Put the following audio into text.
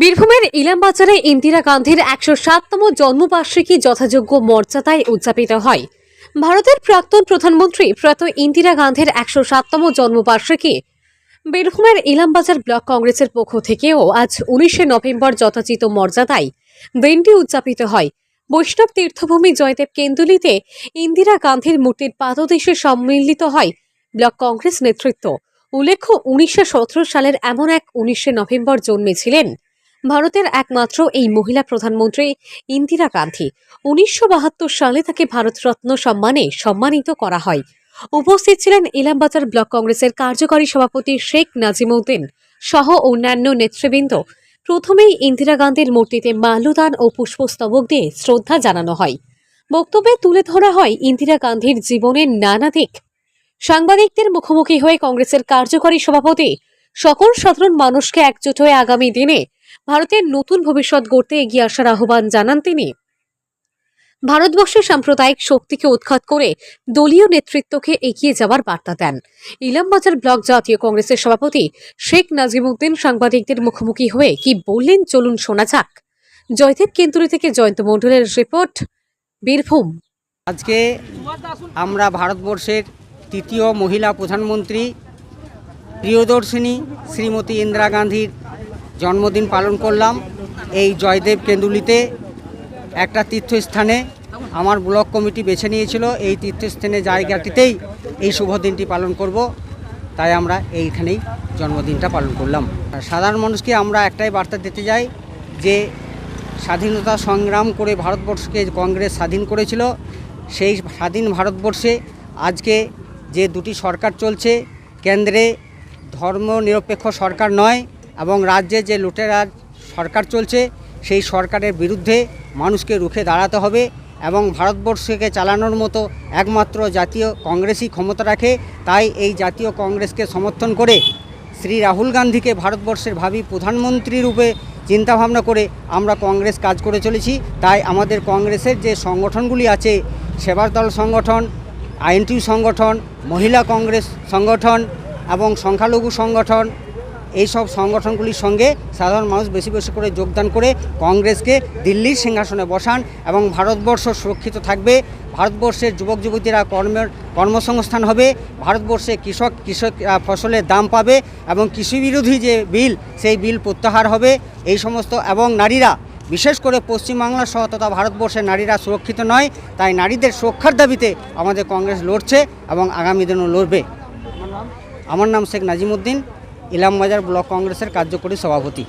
বীরভূমের ইলামবাজারে ইন্দিরা গান্ধীর একশো সাততম জন্মবার্ষিকী যথাযোগ্য মর্যাদায় উদযাপিত হয়। ভারতের প্রাক্তন প্রধানমন্ত্রী প্রয়াত ইন্দিরা গান্ধীর একশো সাততম জন্মবার্ষিকী বীরভূমের ইলামবাজার ব্লক কংগ্রেসের পক্ষ থেকেও আজ উনিশে নভেম্বর যথাচিত মর্যাদায় দিনটি উদযাপিত হয়। বৈষ্ণব তীর্থভূমি জয়দেব কেন্দুলিতে ইন্দিরা গান্ধীর মূর্তির পাদদেশে সম্মিলিত হয় ব্লক কংগ্রেস নেতৃত্ব। উল্লেখ্য, উনিশশো সতেরো সালের এমন এক উনিশে নভেম্বর জন্মেছিলেন ভারতের একমাত্র এই মহিলা প্রধানমন্ত্রী ইন্দিরা গান্ধী উনিশশো বাহাত্তর সালে তাকে ভারতরত্ন সম্মানে সম্মানিত করা হয়। উপস্থিত ছিলেন ইলামবাজার ব্লক কংগ্রেসের কার্যকরী সভাপতি শেখ নাজিমউদ্দিন সহ অন্যান্য নেতৃবৃন্দ। প্রথমেই ইন্দিরা গান্ধীর মূর্তিতে মাল্যদান ও পুষ্পস্তবক দিয়ে শ্রদ্ধা জানানো হয়। বক্তব্যে তুলে ধরা হয় ইন্দিরা গান্ধীর জীবনের নানা দিক। সাংবাদিকদের মুখোমুখি হয়ে কংগ্রেসের কার্যকরী সভাপতি সকল সাধারণ মানুষকে একজোট হয়ে আগামী দিনে ভারতের নতুন ভবিষ্যৎ গড়তে এগিয়ে আসার আহ্বান জানান তিনি। ভারতবর্ষের সাম্প্রদায়িক শক্তিকে উৎখাত করে দলীয় নেতৃত্বকে এগিয়ে যাওয়ার বার্তা দেন। ইলামবাজার ব্লক জাতীয় কংগ্রেসের সভাপতি শেখ নাজিমউদ্দিন সাংবাদিকদের মুখোমুখি হয়ে কি বললেন চলুন শোনা যাক। জয়দেব কেন্দ্রী থেকে জয়ন্ত মণ্ডলের রিপোর্ট, বীরভূম। আজকে আমরা ভারতবর্ষের তৃতীয় মহিলা প্রধানমন্ত্রী প্রিয়দর্শিনী শ্রীমতী ইন্দিরা গান্ধীর জন্মদিন পালন করলাম। এই জয়দেব কেন্দুলিতে একটা তীর্থস্থানে আমার ব্লক কমিটি বেছে নিয়েছিল। এই তীর্থস্থানে জায়গাটিতেই এই শুভ দিনটি পালন করব। তাই আমরা এইখানেই জন্মদিনটা পালন করলাম। সাধারণ মানুষকে আমরা একটাই বার্তা দিতে যাই যে, স্বাধীনতা সংগ্রাম করে ভারতবর্ষকে কংগ্রেস স্বাধীন করেছিল, সেই স্বাধীন ভারতবর্ষে আজকে যে দুটি সরকার চলছে, কেন্দ্রে ধর্ম নিরপেক্ষ সরকার নয় এবং রাজ্যে যে লুটেরা সরকার চলছে, সেই সরকারের বিরুদ্ধে মানুষকে রুখে দাঁড়াতে হবে এবং ভারতবর্ষকে চালানোর মতো একমাত্র জাতীয় কংগ্রেসই ক্ষমতা রাখে। তাই এই জাতীয় কংগ্রেসকে সমর্থন করে শ্রী রাহুল গান্ধীকে ভারতবর্ষের ভাবি প্রধানমন্ত্রী রূপে চিন্তাভাবনা করে আমরা কংগ্রেস কাজ করে চলেছি। তাই আমাদের কংগ্রেসের যে সংগঠনগুলি আছে, সেবার দল সংগঠন আইএনটিউ সংগঠন, মহিলা কংগ্রেস সংগঠন এবং সংখ্যালঘু সংগঠন এই সব সংগঠনগুলির সঙ্গে সাধারণ মানুষ বেশি বেশি করে যোগদান করে কংগ্রেসকে দিল্লির সিংহাসনে বসান এবং ভারতবর্ষ সুরক্ষিত থাকবে। ভারতবর্ষের যুবক যুবতীরা কর্মের কর্মসংস্থান হবে। ভারতবর্ষে কৃষক কৃষক ফসলের দাম পাবে এবং কৃষি বিরোধী যে বিল, সেই বিল প্রত্যাহার হবে। এই সমস্ত এবং নারীরা, বিশেষ করে পশ্চিমবাংলা সহ তথা ভারতবর্ষের নারীরা সুরক্ষিত নয়, তাই নারীদের সুরক্ষার দাবিতে আমাদের কংগ্রেস লড়ছে এবং আগামী দিনও লড়বে। আমার নাম শেখ নাজিমুদ্দিন ইলামবাজার ব্লক কংগ্রেসের কার্যকরী সভাপতি।